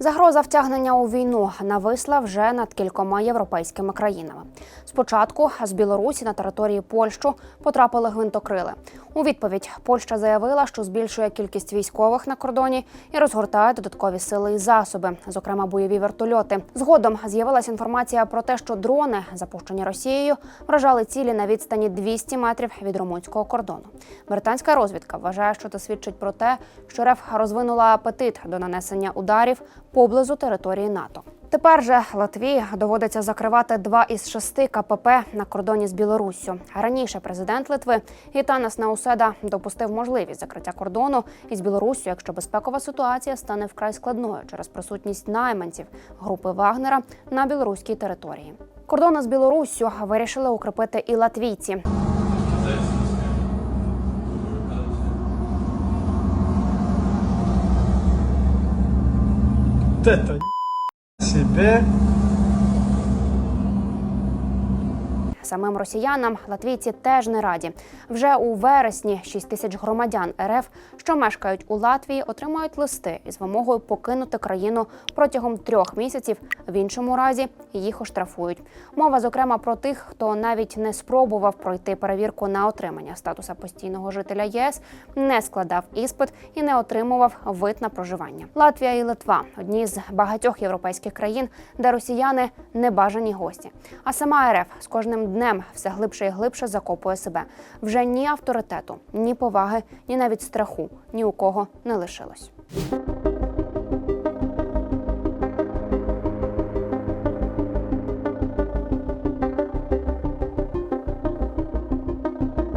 Загроза втягнення у війну нависла вже над кількома європейськими країнами. Спочатку з Білорусі на території Польщі потрапили гвинтокрили. У відповідь Польща заявила, що збільшує кількість військових на кордоні і розгортає додаткові сили і засоби, зокрема бойові вертольоти. Згодом з'явилася інформація про те, що дрони, запущені Росією, вражали цілі на відстані 200 метрів від румунського кордону. Британська розвідка вважає, що це свідчить про те, що РФ розвинула апетит до нанесення ударів поблизу території НАТО. Тепер же Латвії доводиться закривати два із шести КПП на кордоні з Білоруссю. Раніше президент Литви Гітанас Науседа допустив можливість закриття кордону із Білоруссю, якщо безпекова ситуація стане вкрай складною через присутність найманців групи Вагнера на білоруській території. Кордони з Білоруссю вирішили укріпити і латвійці. Это себе. Самим росіянам латвійці теж не раді. Вже у вересні 6 тисяч громадян РФ, що мешкають у Латвії, отримають листи із вимогою покинути країну протягом трьох місяців. В іншому разі їх оштрафують. Мова зокрема про тих, хто навіть не спробував пройти перевірку на отримання статуса постійного жителя ЄС, не складав іспит і не отримував вид на проживання. Латвія і Литва одні з багатьох європейських країн, де росіяни небажані гості. А сама РФ з кожним днем все глибше і глибше закопує себе. Вже ні авторитету, ні поваги, ні навіть страху ні у кого не лишилось.